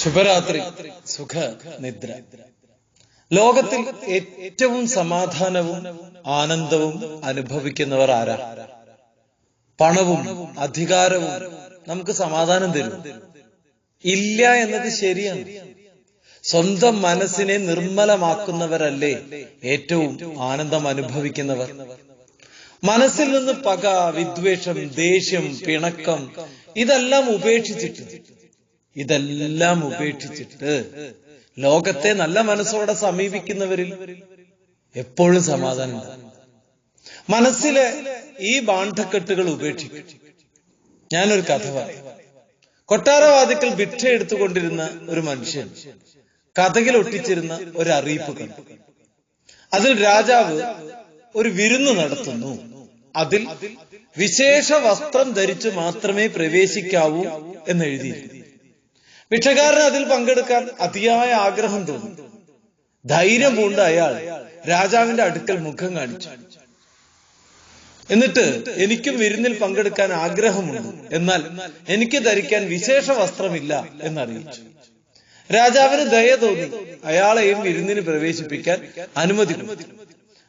ശുഭരാത്രി സുഖ നിദ്ര ലോകത്തിൽ ഏറ്റവും സമാധാനവും ആനന്ദവും അനുഭവിക്കുന്നവർ ആരാ? പണവും അധികാരവും നമുക്ക് സമാധാനം തരും. ഇല്ല എന്നത് ശരിയാണ്. സ്വന്തം മനസ്സിനെ നിർമ്മലമാക്കുന്നവരല്ലേ ഏറ്റവും ആനന്ദം അനുഭവിക്കുന്നവർ? മനസ്സിൽ നിന്ന് പക വിദ്വേഷം ദേഷ്യം പിണക്കം ഇതെല്ലാം ഉപേക്ഷിച്ചിട്ട് ഇതെല്ലാം ഉപേക്ഷിച്ചിട്ട് ലോകത്തെ നല്ല മനസ്സോടെ സമീപിക്കുന്നവരിൽ എപ്പോഴും സമാധാനം. മനസ്സിലെ ഈ ബാണ്ഡക്കെട്ടുകൾ ഉപേക്ഷിക്കും. ഞാനൊരു കഥ പറയാം. കൊട്ടാരവാദിക്കൽ ഭിക്ഷ എടുത്തുകൊണ്ടിരുന്ന ഒരു മനുഷ്യൻ കഥകിൽ ഒട്ടിച്ചിരുന്ന ഒരു അറിയിപ്പ് കണ്ടു. അതിൽ രാജാവ് ഒരു വിരുന്ന് നടത്തുന്നു. അതിൽ വിശേഷ വസ്ത്രം ധരിച്ചു മാത്രമേ പ്രവേശിക്കാവൂ എന്നെഴുതിയിരുന്നു. ഭിക്ഷക്കാരന് അതിൽ പങ്കെടുക്കാൻ അതിയായ ആഗ്രഹം തോന്നി. ധൈര്യം പൂണ്ട അയാൾ രാജാവിന്റെ അടുക്കൽ മുഖം കാണിച്ചു. എന്നിട്ട് എനിക്കും വിരുന്നിൽ പങ്കെടുക്കാൻ ആഗ്രഹമുണ്ട്. എന്നാൽ എനിക്ക് ധരിക്കാൻ വിശേഷ വസ്ത്രമില്ല എന്നറിയിച്ചു. രാജാവിന് ദയ തോന്നി. അയാളെയും വിരുന്നിന് പ്രവേശിപ്പിക്കാൻ അനുമതി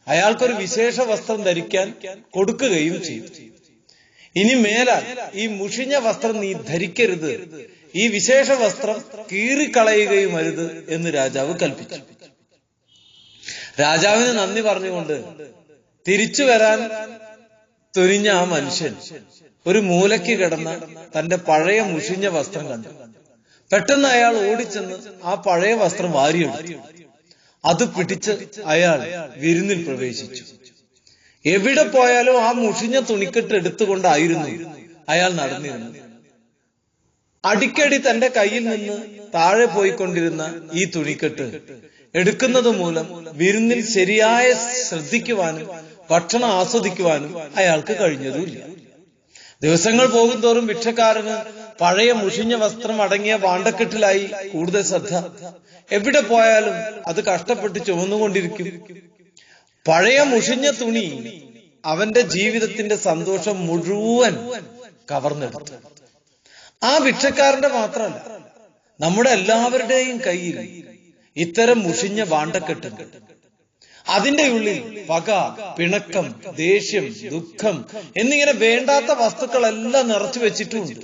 അയാൾക്കൊരു വിശേഷ വസ്ത്രം ധരിക്കാൻ കൊടുക്കുകയും ചെയ്തു. ഇനി മേലാൽ ഈ മുഷിഞ്ഞ വസ്ത്രം നീ ധരിക്കരുത്. ഈ വിശേഷ വസ്ത്രം കീറിക്കളയുകയും അരുത് എന്ന് രാജാവ് കൽപ്പിച്ചു. രാജാവിന് നന്ദി പറഞ്ഞുകൊണ്ട് തിരിച്ചു വരാൻ തുനിഞ്ഞ ആ മനുഷ്യൻ ഒരു മൂലയ്ക്ക് കിടന്ന തന്റെ പഴയ മുഷിഞ്ഞ വസ്ത്രം കണ്ടു. പെട്ടെന്ന് അയാൾ ഓടിച്ചെന്ന് ആ പഴയ വസ്ത്രം വാരിയെടുത്തു. അത് പിടിച്ച് അയാൾ വിരുന്നിൽ പ്രവേശിച്ചു. എവിടെ പോയാലും ആ മുഷിഞ്ഞ തുണിക്കെട്ട് എടുത്തുകൊണ്ടായിരുന്നു അയാൾ നടന്നിരുന്നത്. അടിക്കടി തന്റെ കയ്യിൽ നിന്ന് താഴെ പോയിക്കൊണ്ടിരുന്ന ഈ തുണിക്കെട്ട് എടുക്കുന്നത് മൂലം വിരുന്നിൽ ശരിയായ ശ്രദ്ധിക്കുവാനും ഭക്ഷണം ആസ്വദിക്കുവാനും അയാൾക്ക് കഴിഞ്ഞതുമില്ല. ദിവസങ്ങൾ പോകുന്തോറും ഭിക്ഷക്കാരന് പഴയ മുഷിഞ്ഞ വസ്ത്രം അടങ്ങിയ വാണ്ടക്കെട്ടിലായി കൂടുതൽ ശ്രദ്ധ. എവിടെ പോയാലും അത് കഷ്ടപ്പെട്ട് ചുമന്നുകൊണ്ടിരിക്കും. പഴയ മുഷിഞ്ഞ തുണി അവന്റെ ജീവിതത്തിന്റെ സന്തോഷം മുഴുവൻ കവർന്നെടുത്തു. ആ ഭിക്ഷക്കാരന്റെ മാത്രമല്ല നമ്മുടെ എല്ലാവരുടെയും കയ്യിൽ ഇത്തരം മുഷിഞ്ഞ വാണ്ടക്കെട്ടുണ്ട്. അതിന്റെ ഉള്ളിൽ പക പിണക്കം ദേഷ്യം ദുഃഖം എന്നിങ്ങനെ വേണ്ടാത്ത വസ്തുക്കളെല്ലാം നിറച്ചു വെച്ചിട്ടുണ്ട്.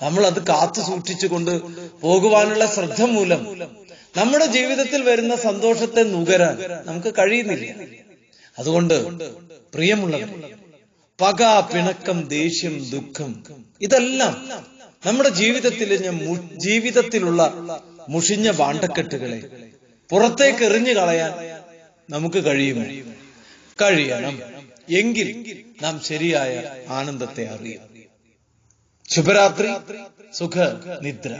നമ്മൾ അത് കാത്തു സൂക്ഷിച്ചുകൊണ്ട് പോകുവാനുള്ള ശ്രദ്ധ മൂലം നമ്മുടെ ജീവിതത്തിൽ വരുന്ന സന്തോഷത്തെ നുകരാൻ നമുക്ക് കഴിയുന്നില്ല. അതുകൊണ്ട് പ്രിയമുള്ളവർ പക പിണക്കം ദേഷ്യം ദുഃഖം ഇതെല്ലാം നമ്മുടെ ജീവിതത്തിലെ ജീവിതത്തിലുള്ള മുഷിഞ്ഞ വാണ്ടക്കെട്ടുകളെ പുറത്തേക്ക് എറിഞ്ഞു കളയാൻ നമുക്ക് കഴിയുമോ കഴിയണം. എങ്കിൽ നാം ശരിയായ ആനന്ദത്തെ അറിയും. ശുഭരാത്രി സുഖ നിദ്ര